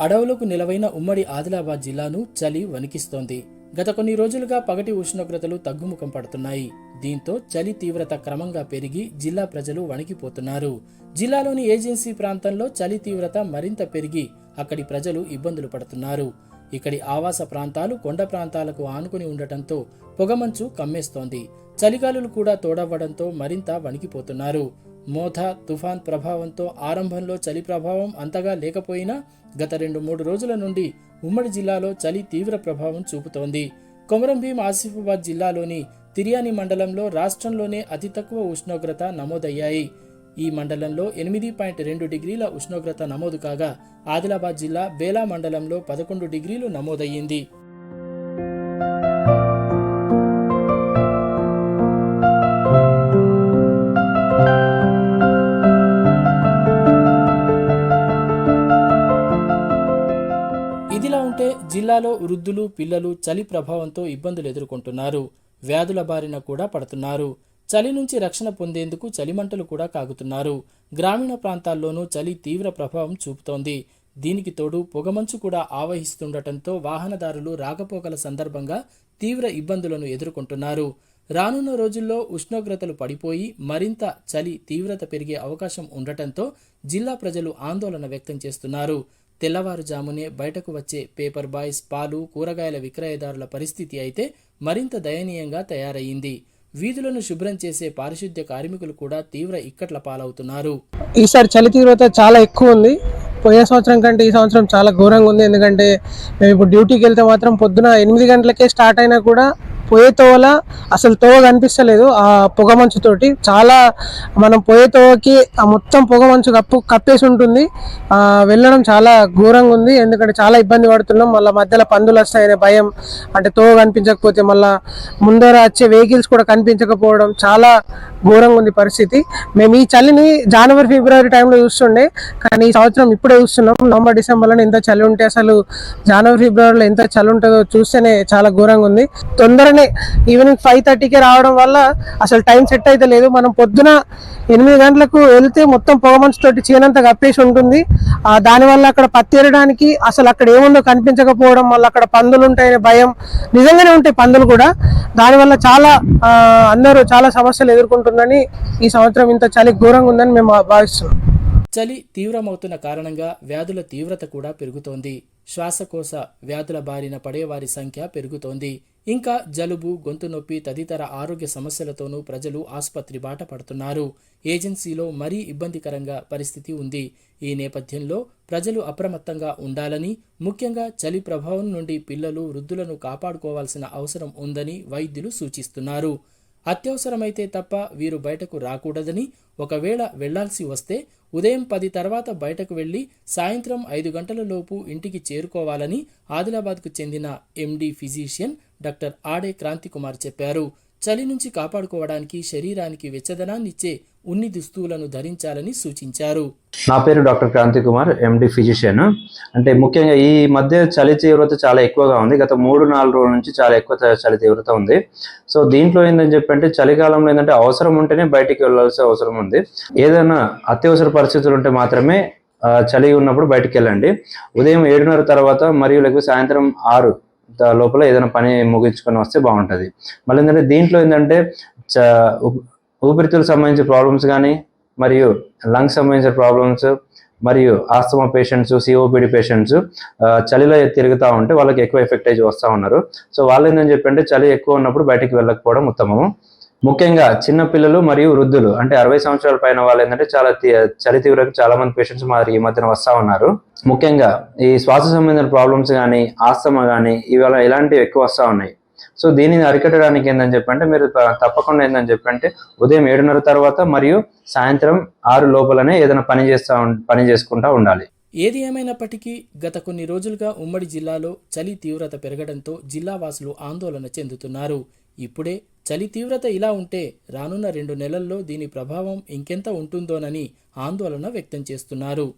అడవులకు నిలవైన ఉమ్మడి ఆదిలాబాద్ జిల్లాను చలి వణికిస్తోంది. గత కొన్ని రోజులుగా పగటి ఉష్ణోగ్రతలు తగ్గుముఖం పడుతున్నాయి. దీంతో చలి తీవ్రత క్రమంగా పెరిగి జిల్లా ప్రజలు వణికిపోతున్నారు. జిల్లాలోని ఏజెన్సీ ప్రాంతంలో చలి తీవ్రత మరింత పెరిగి అక్కడి ప్రజలు ఇబ్బందులు పడుతున్నారు. ఇక్కడి ఆవాస ప్రాంతాలు కొండ ప్రాంతాలకు ఆనుకుని ఉండటంతో పొగమంచు కమ్మేస్తోంది. చలిగాలులు కూడా తోడవ్వడంతో మరింత వణికిపోతున్నారు. మోథ తుఫాన్ ప్రభావంతో ఆరంభంలో చలి ప్రభావం అంతగా లేకపోయినా గత రెండు మూడు రోజుల నుండి ఉమ్మడి జిల్లాలో చలి తీవ్ర ప్రభావం చూపుతోంది. కొమరంభీం ఆసిఫాబాద్ జిల్లాలోని తిరియాని మండలంలో రాష్ట్రంలోనే అతి తక్కువ ఉష్ణోగ్రత నమోదయ్యాయి. ఈ మండలంలో ఎనిమిది పాయింట్ రెండు డిగ్రీల ఉష్ణోగ్రత నమోదు కాగా ఆదిలాబాద్ జిల్లా బేలా మండలంలో పదకొండు డిగ్రీలు నమోదయ్యింది. జిల్లాలో వృద్ధులు పిల్లలు చలి ప్రభావంతో ఇబ్బందులు ఎదుర్కొంటున్నారు. వ్యాధుల బారిన కూడా పడుతున్నారు. చలి నుంచి రక్షణ పొందేందుకు చలిమంటలు కూడా కాగుతున్నారు. గ్రామీణ ప్రాంతాల్లోనూ చలి తీవ్ర ప్రభావం చూపుతోంది. దీనికి తోడు పొగమంచు కూడా ఆవహిస్తుండటంతో వాహనదారులు రాకపోకల సందర్భంగా తీవ్ర ఇబ్బందులను ఎదుర్కొంటున్నారు. రానున్న రోజుల్లో ఉష్ణోగ్రతలు పడిపోయి మరింత చలి తీవ్రత పెరిగే అవకాశం ఉండటంతో జిల్లా ప్రజలు ఆందోళన వ్యక్తం చేస్తున్నారు. తెల్లవారుజామునే బయటకు వచ్చే పేపర్ బాయ్స్ పాలు కూరగాయల విక్రయదారుల పరిస్థితి అయితే మరింత దయనీయంగా తయారయ్యింది. వీధులను శుభ్రం చేసే పారిశుద్ధ్య కార్మికులు కూడా తీవ్ర ఇక్కట్ల పాలవుతున్నారు. ఈసారి చలి తీవ్రత చాలా ఎక్కువ ఉంది. పోయే సంవత్సరం కంటే ఈ సంవత్సరం చాలా ఘోరంగా ఉంది. ఎందుకంటే మేము ఇప్పుడు డ్యూటీకి వెళ్తే మాత్రం పొద్దున ఎనిమిది గంటలకే స్టార్ట్ అయినా కూడా పోయే తోవల అసలు తోవ కనిపిస్తలేదు. ఆ పొగ మంచుతోటి చాలా మనం పోయే తోవకి ఆ మొత్తం పొగ మంచు కప్పు కప్పేసి ఉంటుంది. వెళ్ళడం చాలా ఘోరంగా ఉంది. ఎందుకంటే చాలా ఇబ్బంది పడుతున్నాం. మళ్ళీ మధ్యలో పందులు వస్తాయనే భయం. అంటే తోవ కనిపించకపోతే మళ్ళీ ముందర వచ్చే వెహికల్స్ కూడా కనిపించకపోవడం చాలా ఘోరంగా ఉంది పరిస్థితి. మేము ఈ చలిని జనవరి ఫిబ్రవరి టైంలో చూస్తుండే. కానీ ఈ సంవత్సరం ఇప్పుడే చూస్తున్నాం. నవంబర్ డిసెంబర్లో ఎంత చలి ఉంటే అసలు జనవరి ఫిబ్రవరిలో ఎంత చలి ఉంటుందో చూస్తేనే చాలా ఘోరంగా ఉంది. తొందరనే ఈవినింగ్ ఫైవ్ థర్టీకి రావడం వల్ల అసలు టైం సెట్ అయితే లేదు. మనం పొద్దున ఎనిమిది గంటలకు వెళ్తే మొత్తం పొగమంచుతోటి చీనంత కప్పేసి ఉంటుంది. ఆ దానివల్ల అక్కడ పత్తి ఏరడానికి అసలు అక్కడ ఏముందో కనిపించకపోవడం వల్ల అక్కడ పందులు ఉంటాయనే భయం. నిజంగానే ఉంటాయి పందులు కూడా. దానివల్ల చాలా అందరూ చాలా సమస్యలు ఎదుర్కొంటుందని ఈ సంవత్సరం ఇంత చలి ఘోరంగా ఉందని మేము భావిస్తున్నాం. చలి తీవ్రమవుతున్న కారణంగా వ్యాధుల తీవ్రత కూడా పెరుగుతోంది. శ్వాసకోశ వ్యాధుల బారిన పడేవారి సంఖ్య పెరుగుతోంది. ఇంకా జలుబు గొంతు నొప్పి తదితర ఆరోగ్య సమస్యలతోనూ ప్రజలు ఆసుపత్రి బాట పడుతున్నారు. ఏజెన్సీలో మరీ ఇబ్బందికరంగా పరిస్థితి ఉంది. ఈ నేపథ్యంలో ప్రజలు అప్రమత్తంగా ఉండాలని ముఖ్యంగా చలి ప్రభావం నుండి పిల్లలు వృద్ధులను కాపాడుకోవాల్సిన అవసరం ఉందని వైద్యులు సూచిస్తున్నారు. అత్యవసరమైతే తప్ప వీరు బయటకు రాకూడదని ఒకవేళ వెళ్ళాల్సి వస్తే ఉదయం పది తర్వాత బయటకు వెళ్ళి సాయంత్రం ఐదు గంటల లోపు ఇంటికి చేరుకోవాలని ఆదిలాబాద్కు చెందిన ఎండి ఫిజీషియన్ డాక్టర్ ఆడే క్రాంతి కుమార్ చెప్పారు. చలి నుంచి కాపాడుకోవడానికి శరీరానికి వెచ్చదనాన్నిచ్చే ఉన్ని దుస్తువులను ధరించాలని సూచించారు. నా పేరు doctor Kranthi Kumar MD physician. అంటే ముఖ్యంగా ఈ మధ్య చలి తీవ్రత చాలా ఎక్కువగా ఉంది. గత మూడు నాలుగు రోజుల నుంచి చాలా ఎక్కువ చలి తీవ్రత ఉంది. సో దీంట్లో ఏంటని చెప్పంటే చలికాలంలో ఏంటంటే అవసరం ఉంటేనే బయటికి వెళ్ళాల్సిన అవసరం ఉంది. ఏదైనా అత్యవసర పరిస్థితులు ఉంటే మాత్రమే చలి ఉన్నప్పుడు బయటికి వెళ్ళండి. ఉదయం ఏడున్నర తర్వాత మరియు లేకపోతే సాయంత్రం ఆరు లోపల ఏదైనా పని ముగించుకొని వస్తే బాగుంటుంది. మళ్ళీ ఏంటంటే దీంట్లో ఏంటంటే చ ఊపిరితిత్తులకు సంబంధించిన ప్రాబ్లమ్స్ కానీ మరియు లంగ్స్ సంబంధించిన ప్రాబ్లమ్స్ మరియు ఆస్తమా పేషెంట్స్ సిఓపిడి పేషెంట్స్ చలిలో తిరుగుతూ ఉంటే వాళ్ళకి ఎక్కువ ఎఫెక్ట్ అయ్యి వస్తూ ఉన్నారు. సో వాళ్ళు ఏంటని చెప్పంటే చలి ఎక్కువ ఉన్నప్పుడు బయటికి వెళ్ళకపోవడం ఉత్తమము. ముఖ్యంగా చిన్న పిల్లలు మరియు వృద్ధులు అంటే అరవై సంవత్సరాల పైన వాళ్ళు ఏంటంటే చాలా చలి తీవ్రకు చాలా మంది పేషెంట్స్ మా ఈ మధ్యన వస్తూ ఉన్నారు. ముఖ్యంగా ఈ శ్వాస సంబంధించిన ప్రాబ్లమ్స్ కానీ ఆస్తమా కానీ ఇవాళ ఇలాంటివి ఎక్కువ వస్తూ ఉన్నాయి. సో దీనిని అరికట్టడానికి ఏంటని చెప్పంటే మీరు తప్పకుండా ఏంటని చెప్పంటే ఉదయం ఏడున్నర తర్వాత మరియు సాయంత్రం ఆరు లోపలనే ఏదైనా పని చేస్తా ఉం- పని చేసుకుంటా ఉండాలి. ఏది ఏమైనప్పటికీ గత కొన్ని రోజులుగా ఉమ్మడి జిల్లాలో చలి తీవ్రత పెరగడంతో జిల్లా వాసులు ఆందోళన చెందుతున్నారు. ఇప్పుడే చలి తీవ్రత ఇలా ఉంటే రానున్న రెండు నెలల్లో దీని ప్రభావం ఇంకెంత ఉంటుందోనని ఆందోళన వ్యక్తం చేస్తున్నారు.